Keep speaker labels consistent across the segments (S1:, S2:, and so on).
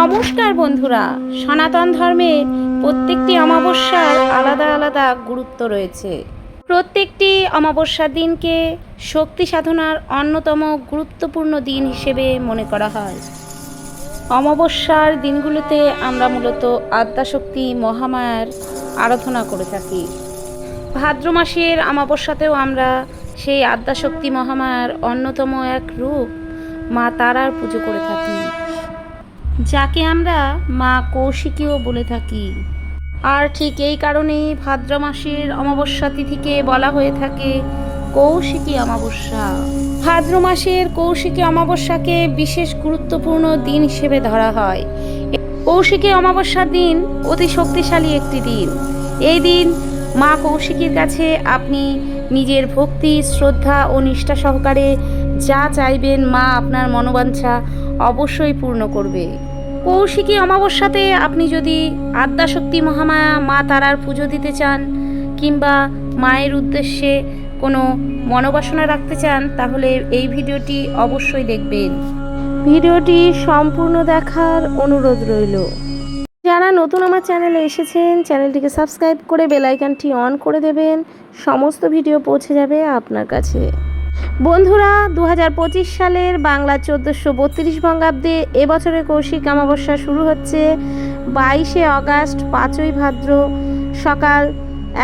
S1: নমস্কার বন্ধুরা। সনাতন ধর্মে প্রত্যেকটি অমাবস্যার আলাদা আলাদা গুরুত্ব রয়েছে। প্রত্যেকটি অমাবস্যার দিনকে শক্তি সাধনার অন্যতম গুরুত্বপূর্ণ দিন হিসেবে মনে করা হয়। অমাবস্যার দিনগুলোতে আমরা মূলত আদ্যাশক্তি মহামায়ার আরাধনা করে থাকি। ভাদ্র মাসের অমাবস্যাতেও আমরা সেই আদ্যাশক্তি মহামায়ার অন্যতম এক রূপ মা তারার পুজো করে থাকি। যাকে আমরা মা কৌশিকীও বলে থাকি। আর ঠিক এই কারণেই ভাদ্র মাসের অমাবস্যা তিথিকে বলা হয়ে থাকে কৌশিকী অমাবস্যা। ভাদ্র মাসের কৌশিকী অমাবস্যাকে বিশেষ গুরুত্বপূর্ণ দিন হিসেবে ধরা হয়। কৌশিকী অমাবস্যার দিন অতি শক্তিশালী একটি দিন। এই দিন মা কৌশিকীর কাছে আপনি নিজের ভক্তি, শ্রদ্ধা ও নিষ্ঠা সহকারে যা চাইবেন মা আপনার মনোবাঞ্ছা অবশ্যই পূর্ণ করবে। কৌশিকী অমাবস্যাতে আপনি যদি আদ্যাশক্তি মহামায়া মা তারার পুজো দিতে চান কিংবা মায়ের উদ্দেশ্যে কোনো মনোবাসনা রাখতে চান, তাহলে এই ভিডিওটি অবশ্যই দেখবেন। ভিডিওটি সম্পূর্ণ দেখার অনুরোধ রইল। যারা নতুন আমার চ্যানেলে এসেছেন, চ্যানেলটিকে সাবস্ক্রাইব করে বেল আইকনটি অন করে দেবেন। সমস্ত ভিডিও পৌঁছে যাবে আপনার কাছে। বন্ধুরা দু হাজার পঁচিশ সালের বাংলা চোদ্দোশো বত্রিশ বঙ্গাব্দে এবছরের কৌশিক অমাবস্যা শুরু হচ্ছে। বাইশে অগাস্ট, পাঁচই ভাদ্র, সকাল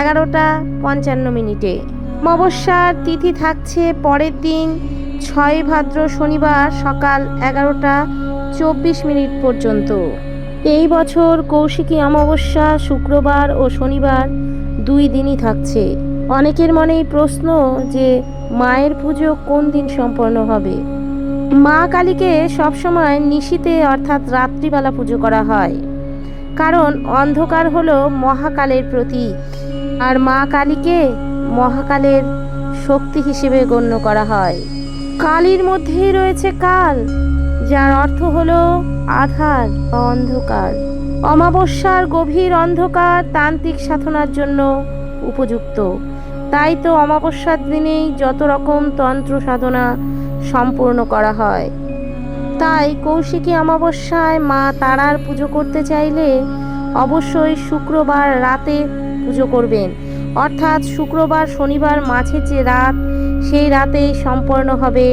S1: এগারোটা পঞ্চান্ন মিনিটে। অমাবস্যার তিথি থাকছে পরের দিন, ছয় ভাদ্র শনিবার সকাল এগারোটা চব্বিশ মিনিট পর্যন্ত। এই বছর কৌশিকী অমাবস্যা শুক্রবার ও শনিবার দুই দিনই থাকছে। অনেকের মনেই প্রশ্ন যে মায়ের পুজো কোন দিন সম্পন্ন হবে? মা কালীকে সবসময় নিশীতে অর্থাৎ রাত্রিবেলা পুজো করা হয়। কারণ অন্ধকার হলো মহাকালের প্রতীক, আর মা কালীকে মহাকালের শক্তি হিসেবে গণ্য করা হয়। কালীর মধ্যেই রয়েছে কাল, যার অর্থ হলো আধার বা অন্ধকার। অমাবস্যার গভীর অন্ধকার তান্ত্রিক সাধনার জন্য উপযুক্ত। তাই তো অমাবস্যার দিনেই যত রকম তন্ত্র সাধনা সম্পূর্ণ করা হয়। তাই কৌশিকী অমাবস্যায় মা তারার পুজো করতে চাইলে অবশ্যই শুক্রবার রাতে পুজো করবেন। অর্থাৎ শুক্রবার, শনিবার মাঝের যে রাত, সেই রাতেই সম্পন্ন হবে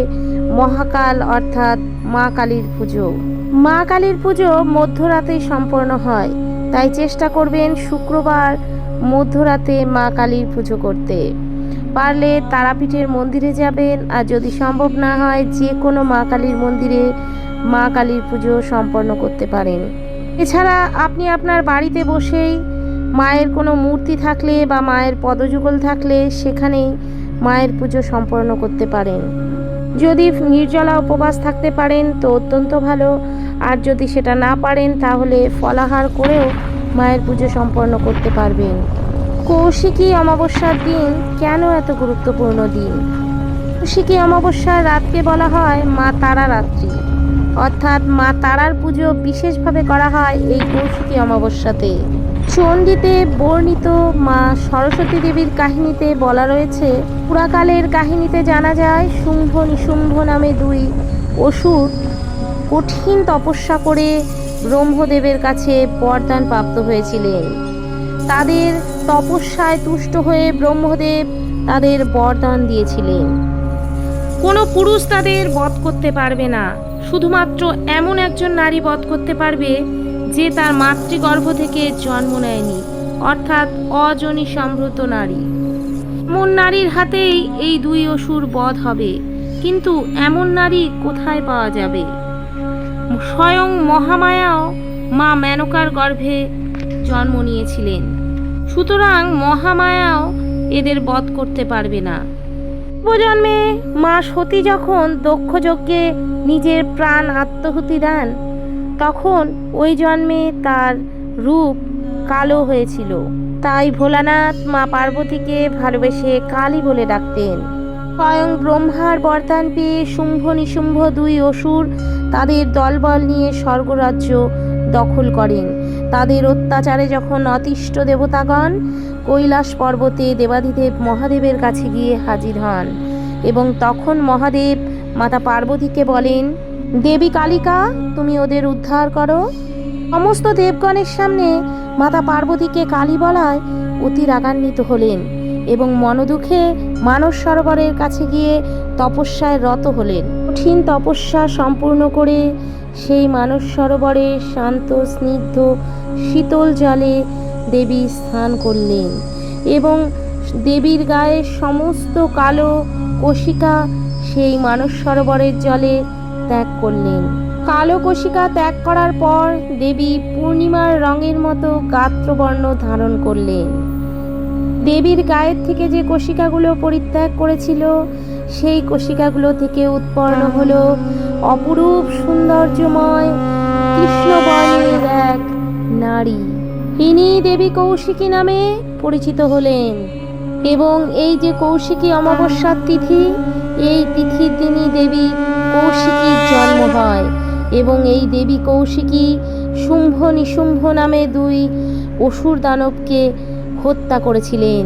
S1: মহাকাল, অর্থাৎ মা কালীর পুজো। মা কালীর পুজো মধ্যরাতেই সম্পন্ন হয়। তাই চেষ্টা করবেন শুক্রবার মধ্যরাতে মা কালীর পুজো করতে। পারলে তারাপীঠের মন্দিরে যাবেন, আর যদি সম্ভব না হয় যে কোনো মা কালীর মন্দিরে মা কালীর পুজো সম্পন্ন করতে পারেন। এছাড়া আপনি আপনার বাড়িতে বসেই মায়ের কোনো মূর্তি থাকলে বা মায়ের পদযুগল থাকলে সেখানেই মায়ের পুজো সম্পন্ন করতে পারেন। যদি নির্জলা উপবাস থাকতে পারেন তো অত্যন্ত ভালো, আর যদি সেটা না পারেন তাহলে ফলাহার করেও মায়ের পুজো সম্পন্ন করতে পারবেন। কৌশিকী অমাবস্যার দিন কেন এত গুরুত্বপূর্ণ দিন? কৌশিকী অমাবস্যার রাতকে বলা হয় মা তারা রাত্রি। অর্থাৎ মা তারার পুজো বিশেষভাবে করা হয় এই কৌশিকী অমাবস্যাতে। চণ্ডীতে বর্ণিত মা সরস্বতী দেবীর কাহিনীতে বলা রয়েছে, পুরাকালের কাহিনীতে জানা যায়, শুম্ভ নিশুম্ভ নামে দুই অসুর কঠিন তপস্যা করে ব্রহ্মদেবের কাছে বরদান প্রাপ্ত হয়েছিলেন। তাদের তপস্যায় তুষ্ট হয়ে ব্রহ্মদেব তাদের বরদান দিয়েছিলেন। কোনো পুরুষ তাদের বধ করতে পারবে না। শুধুমাত্র এমন একজন নারী বধ করতে পারবে যে তার মাতৃগর্ভ থেকে জন্ম নেয়নি, অর্থাৎ অজনী সমৃদ্ধ নারী। এমন নারীর হাতেই এই দুই অসুর বধ হবে, কিন্তু এমন নারী কোথায় পাওয়া যাবে? স্বয়ং মহামায়াও মা মেনকার গর্ভে জন্ম নিয়েছিলেন। সুতরাং মহামায়াও এদের বধ করতে পারবে না। পূর্বজন্মে মা সতী যখন দক্ষ যজ্ঞে নিজের প্রাণ আত্মহুতি দেন, তখন ওই জন্মে তার রূপ কালো হয়েছিল। তাই ভোলানাথ মা পার্বতীকে ভালোবেসে কালী বলে ডাকতেন। স্বয়ং ব্রহ্মার বরদান পেয়ে শুম্ভ নিশুম্ভ দুই অসুর তাদের দলবল নিয়ে স্বর্গরাজ্য দখল করেন। তাদের অত্যাচারে যখন অতিষ্ঠ দেবতাগণ কৈলাস পর্বতে দেবাধিদেব মহাদেবের কাছে গিয়ে হাজির হন এবং তখন মহাদেব মাতা পার্বতীকে বলেন, দেবী কালিকা, তুমি ওদের উদ্ধার করো। সমস্ত দেবগণের সামনে মাতা পার্বতীকে কালী বলায় অতি রাগান্বিত হলেন এবং মনোদুখে মানস সরোবরের কাছে গিয়ে তপস্যায় রত হলেন। কঠিন তপস্যা সম্পূর্ণ করে সেই মানস সরোবরে শান্ত, স্নিগ্ধ, শীতল জলে দেবী স্নান করলেন এবং দেবীর গায়ে সমস্ত কালো কোশিকা সেই মানস সরোবরের জলে ত্যাগ করলেন। কালো কোশিকা ত্যাগ করার পর দেবী পূর্ণিমার রঙের মতো গাত্রবর্ণ ধারণ করলেন। দেবীর গায়ের থেকে যে কোশিকাগুলো পরিত্যাগ করেছিল সেই কোশিকাগুলো থেকে উৎপন্ন হলো অপরূপ সৌন্দর্যময় কৃষ্ণবর্ণের এক নারী। ইনি দেবী কৌশিকী নামে পরিচিত হলেন এবং এই যে কৌশিকী অমাবস্যার তিথি, এই তিথির দিনই দেবী কৌশিকীর জন্ম হয় এবং এই দেবী কৌশিকী শুম্ভ নিশুম্ভ নামে দুই অসুর দানবকে হত্যা করেছিলেন।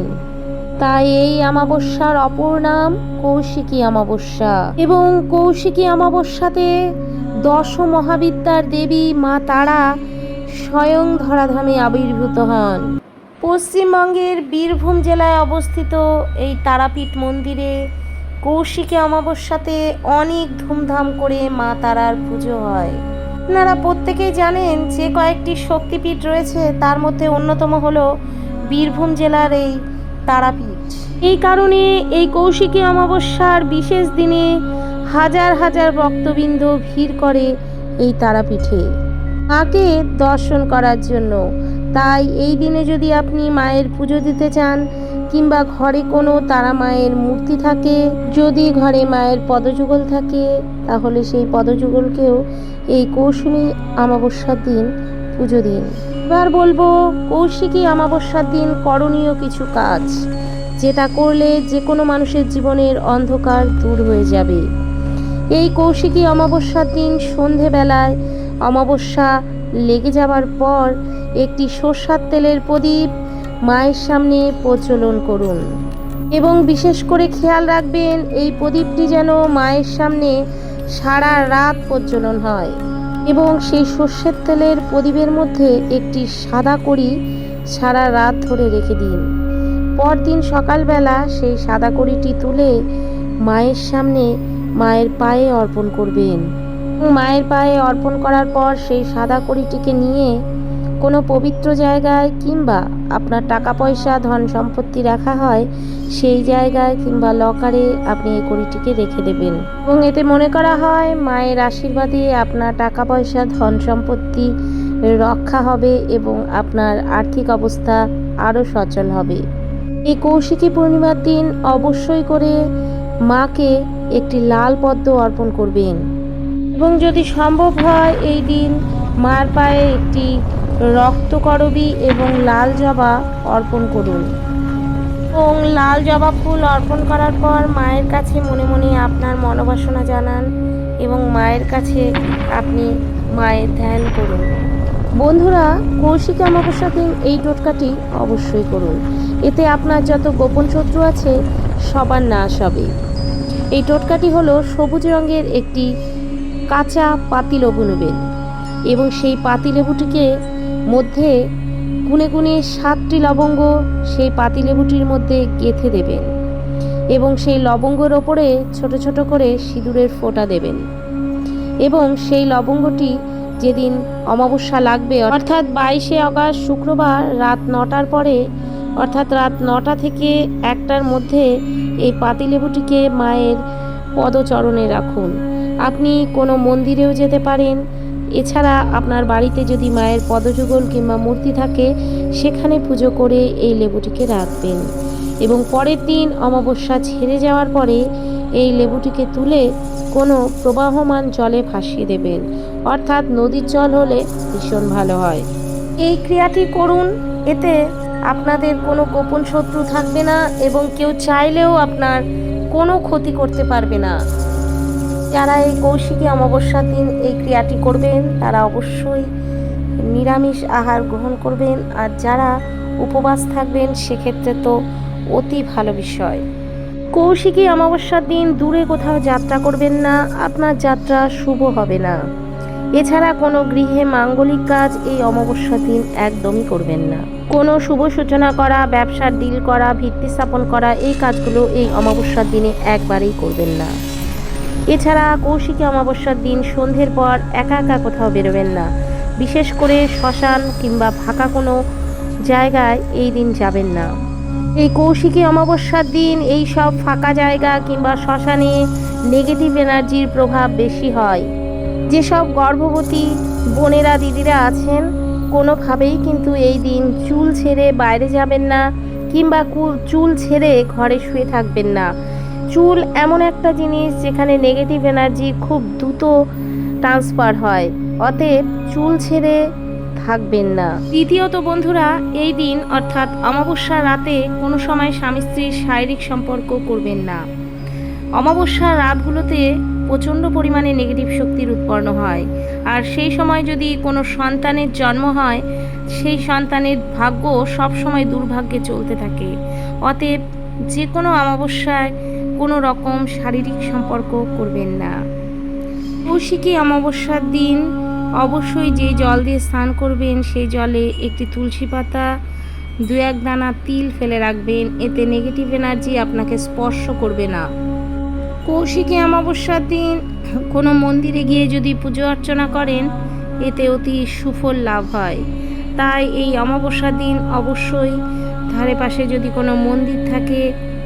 S1: তাই এই অমাবস্যার অপর নাম কৌশিকী অমাবস্যা। এবং কৌশিকী অমাবস্যাতে দশ মহাবিদ্যার দেবী মা তারা স্বয়ং ধরাধামে আবির্ভূত হন। পশ্চিমবঙ্গের বীরভূম জেলায় অবস্থিত এই তারাপীঠ মন্দিরে কৌশিকী অমাবস্যাতে অনেক ধুমধাম করে মা তারার পুজো হয়। আপনারা প্রত্যেকেই জানেন যে কয়েকটি শক্তিপীঠ রয়েছে, তার মধ্যে অন্যতম হলো বীরভূম জেলার এই তারাপীঠ। এই কারণে এই কৌশিকী অমাবস্যার বিশেষ দিনে হাজার হাজার ভক্তবৃন্দ ভিড় করে এই তারাপীঠে। মাকে দর্শন করার জন্য। তাই এই দিনে যদি আপনি মায়ের পুজো দিতে চান কিংবা ঘরে কোনো তারা মায়ের মূর্তি থাকে, যদি ঘরে মায়ের পদযুগল থাকে, তাহলে সেই পদযুগলকেও এই কৌশলী অমাবস্যার দিন পুজো দিন। এবার বলব, কৌশিকী অমাবস্যার দিন করণীয় কিছু কাজ। যেটা করলে যে কোনো মানুষের জীবনের অন্ধকার দূর হয়ে যাবে। এই কৌশিকী অমাবস্যার দিন সন্ধেবেলায় অমাবস্যা লেগে যাবার পর একটি সর্ষার তেলের প্রদীপ মায়ের সামনে প্রচলন করুন। এবং বিশেষ করে খেয়াল রাখবেন, এই প্রদীপটি যেন মায়ের সামনে সারা রাত প্রজ্বলন হয়। এবং সেই সর্ষের তেলের প্রদীপের মধ্যে একটি সাদা কড়ি সারা রাত ধরে রেখে দিন। পরদিন সকালবেলা সেই সাদা কড়িটি তুলে মায়ের সামনে মায়ের পায়ে অর্পণ করবেন। মায়ের পায়ে অর্পণ করার পর সেই সাদা কড়িটিকে নিয়ে কোনো পবিত্র জায়গায় কিংবা আপনার টাকা পয়সা, ধন সম্পত্তি রাখা হয়, সেই জায়গায় কিংবা লকারে আপনি এই কড়িটিকে রেখে দেবেন। এবং এতে মনে করা হয়, মায়ের আশীর্বাদে আপনার টাকা পয়সা, ধন সম্পত্তি রক্ষা হবে এবং আপনার আর্থিক অবস্থা আরও সচল হবে। এই কৌশিকী পূর্ণিমার দিন অবশ্যই করে মাকে একটি লাল পদ্ম অর্পণ করবেন। এবং যদি সম্ভব হয়, এই দিন মার পায়ে একটি রক্তকরবী এবং লাল জবা অর্পণ করুন। এবং লাল জবা ফুল অর্পণ করার পর মায়ের কাছে মনে মনে আপনার মনোবাসনা জানান এবং মায়ের কাছে আপনি মায়ের ধ্যান করুন। বন্ধুরা, কৌশিক দিন এই টোটকাটি অবশ্যই করুন। এতে আপনার যত গোপন শত্রু আছে, সবার নাশ হবে। এই টোটকাটি হলো সবুজ রঙের একটি কাঁচা পাতিলেবু নেবেন এবং সেই পাতিলেবুটিকে মধ্যে কুনে গুনে সাতটি লবঙ্গ সেই পাতিলেবুটির মধ্যে গেঁথে দেবেন এবং সেই লবঙ্গের ওপরে ছোট ছোট করে সিঁদুরের ফোঁটা দেবেন। এবং সেই লবঙ্গটি যেদিন অমাবস্যা লাগবে, অর্থাৎ বাইশে অগাস্ট শুক্রবার রাত নটার পরে, অর্থাৎ রাত নটা থেকে একটার মধ্যে এই পাতিলেবুটিকে মায়ের পদচরণে রাখুন। আপনি কোনো মন্দিরেও যেতে পারেন এছাড়া আপনার বাড়িতে যদি মায়ের পদযুগল কিংবা মূর্তি থাকে, সেখানে পুজো করে এই লেবুটিকে রাখবেন। এবং পরের দিন অমাবস্যা ছেড়ে যাওয়ার পরে এই লেবুটিকে তুলে কোনো প্রবাহমান জলে ভাসিয়ে দেবেন। অর্থাৎ নদীর জল হলে ভীষণ ভালো হয়। এই ক্রিয়াটি করুন, এতে আপনাদের কোনো গোপন শত্রু থাকবে না এবং কেউ চাইলেও আপনার কোনো ক্ষতি করতে পারবে না। যারা এই কৌশিকী অমাবস্যার দিন এই ক্রিয়াটি করবেন, তারা অবশ্যই নিরামিষ আহার গ্রহণ করবেন। আর যারা উপবাস থাকবেন, সেক্ষেত্রে তো অতি ভালো বিষয়। কৌশিকী অমাবস্যার দিন দূরে কোথাও যাত্রা করবেন না, আপনার যাত্রা শুভ হবে না। এছাড়া কোনো গৃহে মাঙ্গলিক কাজ এই অমাবস্যার দিন একদমই করবেন না। কোনো শুভ সূচনা করা, ব্যবসার ডিল করা, ভিত্তি স্থাপন করা, এই কাজগুলো এই অমাবস্যার দিনে একবারেই করবেন না। এছাড়া কৌশিকী অমাবস্যার দিন সন্ধ্যের পর একা একা কোথাও বেরোবেন না। বিশেষ করে শ্মশান কিংবা ফাঁকা কোনো জায়গায় এই দিন যাবেন না। এই কৌশিকী অমাবস্যার দিন এই সব ফাঁকা জায়গা কিংবা শ্মশানে নেগেটিভ এনার্জির প্রভাব বেশি হয়। যেসব গর্ভবতী বোনেরা দিদিরা আছেন, কোনোভাবেই কিন্তু এই দিন চুল ছেড়ে বাইরে যাবেন না কিংবা চুল ছেড়ে ঘরে শুয়ে থাকবেন না। চুল এমন একটা জিনিস যেখানে নেগেটিভ এনার্জি খুব দ্রুত ট্রান্সফার হয়। অতএব চুল ছেড়ে থাকবেন না। দ্বিতীয়ত বন্ধুরা, এই দিন অর্থাৎ অমাবস্যার রাতে কোনো সময় স্বামী স্ত্রীর শারীরিক সম্পর্ক করবেন না। অমাবস্যার রাতগুলোতে প্রচণ্ড পরিমাণে নেগেটিভ শক্তির উৎপন্ন হয়। আর সেই সময় যদি কোনো সন্তানের জন্ম হয়, সেই সন্তানের ভাগ্য সবসময় দুর্ভাগ্যে চলতে থাকে। অতএব যে কোনো অমাবস্যায় কোনো রকম শারীরিক সম্পর্ক করবেন না। কৌশিকী অমাবস্যার দিন অবশ্যই যে জল দিয়ে স্নান করবেন, সেই জলে একটি তুলসী পাতা, দু এক দানা তিল ফেলে রাখবেন, এতে নেগেটিভ এনার্জি আপনাকে স্পর্শ করবে না। কৌশিকী অমাবস্যার দিন কোনো মন্দিরে গিয়ে যদি পুজো অর্চনা করেন, এতে অতি সুফল লাভ হয়। তাই এই অমাবস্যার দিন অবশ্যই ধারে পাশে যদি কোনো মন্দির থাকে,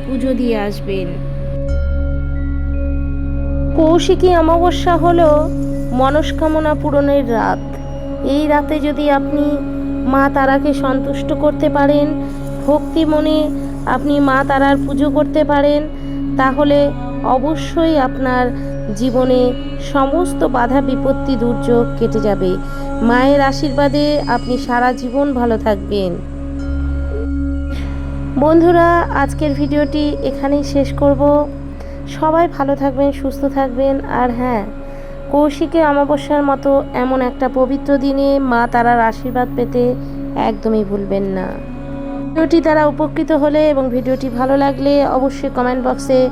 S1: পুজো দিয়ে আসবেন। কৌশিকী অমাবস্যা হলো মনস্কামনা পূরণের রাত। এই রাতে যদি আপনি মা তারাকে সন্তুষ্ট করতে পারেন, ভক্তি মনে আপনি মা তারার পুজো করতে পারেন, তাহলে অবশ্যই আপনার জীবনে সমস্ত বাধা বিপত্তি দুর্যোগ কেটে যাবে। মায়ের আশীর্বাদে আপনি সারা জীবন ভালো থাকবেন। বন্ধুরা, আজকের ভিডিওটি এখানেই শেষ করব। সবাই ভালো থাকবেন, সুস্থ থাকবেন। আর হ্যাঁ কৌশিকে অমাবস্যার মতো এমন একটা পবিত্র দিনে মা তারার আশীর্বাদ পেতে একদমই ভুলবেন না। ভিডিওটি দ্বারা উপকৃত হলে এবং ভিডিওটি ভালো লাগলে অবশ্যই কমেন্ট বক্সে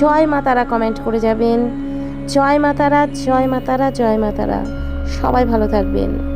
S1: জয় মা তারা কমেন্ট করে যাবেন। জয় মা তারা, জয় মা তারা, জয় মা তারা। সবাই ভালো থাকবেন।